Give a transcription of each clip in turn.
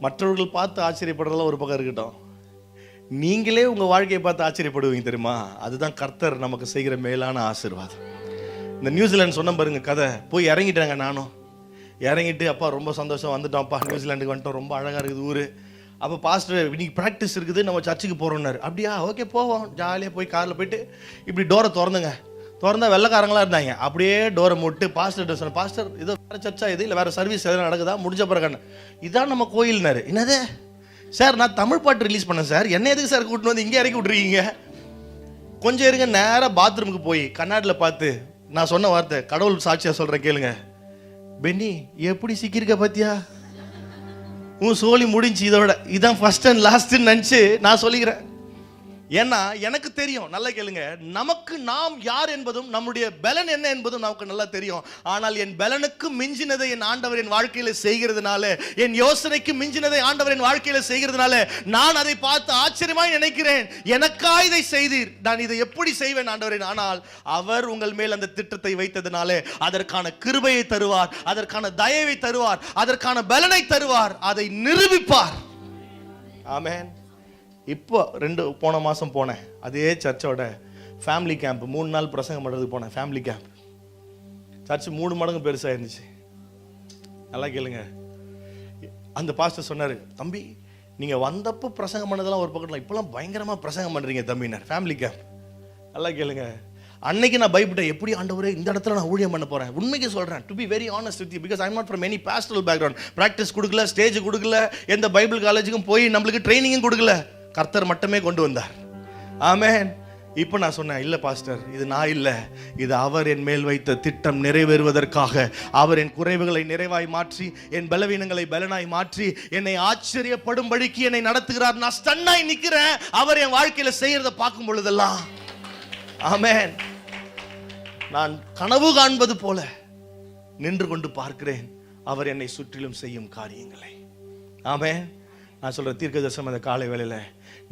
மற்றவர்கள் பார்த்து ஆச்சரியப்படுறதெல்லாம் ஒரு பக்கம் இருக்கட்டும். நீங்களே உங்கள் வாழ்க்கையை பார்த்து ஆச்சரியப்படுவீங்க தெரியுமா? அதுதான் கர்த்தர் நமக்கு செய்கிற மேலான ஆசீர்வாதம். இந்த நியூசிலாந்து சொன்ன பாருங்க கதை. போய் இறங்கிட்டாங்க நானும். இறங்கிட்டு அப்பா ரொம்ப சந்தோஷம். வந்துட்டோம்ப்பா நியூசிலாண்டுக்கு வந்துட்டோம். ரொம்ப அழகாக இருக்குது ஊர். அப்போ பாஸ்டர் இன்னைக்கு ப்ராக்டிஸ் இருக்குது. நம்ம சர்ச்சுக்கு போகிறோன்னாரு அப்படியா? ஓகே போவோம். ஜாலியாக போய் காரில் போயிட்டு இப்படி டோரை திறந்துங்க. திறந்தா வெள்ளக்காரங்களாக இருந்தாங்க. அப்படியே டோரை மூட்டு பாஸ்டர் ட்ரெஸ் பாஸ்டர் இது வேறு சர்ச்சா இது? இல்லை வேறு சர்வீஸ் எதுவும் நடக்குதா? முடிஞ்ச பிறகு இதான் நம்ம கோயில்னாரு. என்னது? சார் நான் தமிழ் பாட்டு ரிலீஸ் பண்ணேன் சார். என்ன எதுக்கு சார் கூட்டின்னு வந்து இங்கே இறக்கி விட்ருக்கீங்க கொஞ்சம் இருங்க நேராக பாத்ரூமுக்கு போய் கண்ணாடியில் பார்த்து நான் சொன்ன வார்த்தை கடவுள் சாட்சியாக சொல்கிறேன் கேளுங்க. பென்னி எப்படி சிக்கியிருக்க பார்த்தியா உன் சோலி முடிஞ்சு இதோட இதான் ஃபஸ்ட் அண்ட் லாஸ்ட்டுன்னு நினச்சி நான் சொல்லிக்கிறேன். ஏன்னா எனக்கு தெரியும் நல்லா கேளுங்க நமக்கு நாம் யார் என்பதும் நம்முடைய பலன் என்ன என்பதும் நமக்கு நல்லா தெரியும். ஆனால் என் பலனுக்கு மிஞ்சினதை என் ஆண்டவர் என் வாழ்க்கையில செய்கிறதுனால என் யோசனைக்கு மிஞ்சினதை ஆண்டவர் என் வாழ்க்கையில செய்கிறதுனால நான் அதை பார்த்து ஆச்சரியமாய் நினைக்கிறேன். எனக்கா இதை செய்தீர். நான் இதை எப்படி செய்வேன் ஆண்டவரின் ஆனால் அவர் உங்கள் மேல் அந்த திட்டத்தை வைத்ததுனால அதற்கான கிருபையை தருவார் அதற்கான தயவை தருவார் அதற்கான பலனை தருவார் அதை நிரூபிப்பார். ஆமேன். இப்போ ரெண்டு போன மாதம் போனேன். அதே சர்ச்சோட ஃபேமிலி கேம்ப் மூணு நாள் பிரசங்கம் பண்ணுறதுக்கு போனேன் ஃபேமிலி கேம்ப் சர்ச் மூணு மடங்கு பெருசாக இருந்துச்சு. நல்லா கேளுங்க. அந்த பாஸ்டர் சொன்னார் தம்பி நீங்கள் வந்தப்போ பிரசங்கம் பண்ணதெல்லாம் ஒரு பக்கத்தில் இப்போலாம் பயங்கரமாக பிரசங்கம் பண்ணுறீங்க தம்பினார் ஃபேமிலி கேம்ப் நல்லா கேளுங்க. அன்னைக்கு நான் பயப்பட்டேன் எப்படி ஆண்டவரே இந்த இடத்துல நான் ஊழியம் பண்ண போகிறேன் உண்மைக்கு சொல்கிறேன் to be very honest with because I'm not from any pastoral background practice கொடுக்கல ஸ்டேஜ் கொடுக்கல எந்த பைபிள் காலேஜுக்கும் போய் நம்மளுக்கு ட்ரைனிங்கும் கொடுக்கல. கர்த்தர் மட்டுமே கொண்டு வந்தார். ஆமேன். இப்போ நான் சொன்னேன் இல்லை பாஸ்டர் இது நான் இல்லை. இது அவர் என் மேல் வைத்த திட்டம் நிறைவேறுவதற்காக. அவர் என் குறைவுகளை நிறைவாய் மாற்றி என் பலவீனங்களை பலனாய் மாற்றி என்னை ஆச்சரியப்படும்படிக்கு என்னை நடத்துகிறார். நான் ஸ்டன்னாய் நிற்கிறேன் அவர் என் வாழ்க்கையில் செய்கிறத பார்க்கும் பொழுதெல்லாம். ஆமேன். நான் கனவு காண்பது போல நின்று கொண்டு பார்க்கிறேன். அவர் என்னை சுற்றிலும் செய்யும் காரியங்களை. ஆமேன். நான் சொல்கிறேன் தீர்க்க தரிசனம் அந்த காலை வேளையில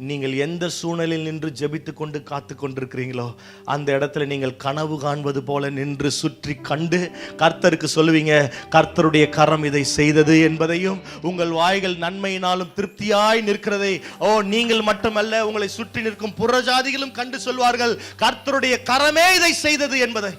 நீங்கள் எந்த சூழ்நிலையில் நின்று ஜெபித்து கொண்டு காத்து கொண்டிருக்கிறீங்களோ அந்த இடத்துல நீங்கள் கனவு காண்பது போல நின்று சுற்றி கண்டு கர்த்தருக்கு சொல்லுவீங்க கர்த்தருடைய கரம் இதை செய்தது என்பதையும் உங்கள் வாய்கள் நன்மையினாலும் திருப்தியாய் நிற்கிறதை. ஓ நீங்கள் மட்டுமல்ல உங்களை சுற்றி நிற்கும் புறஜாதிகளும் கண்டு சொல்வார்கள் கர்த்தருடைய கரமே இதை செய்தது என்பதை.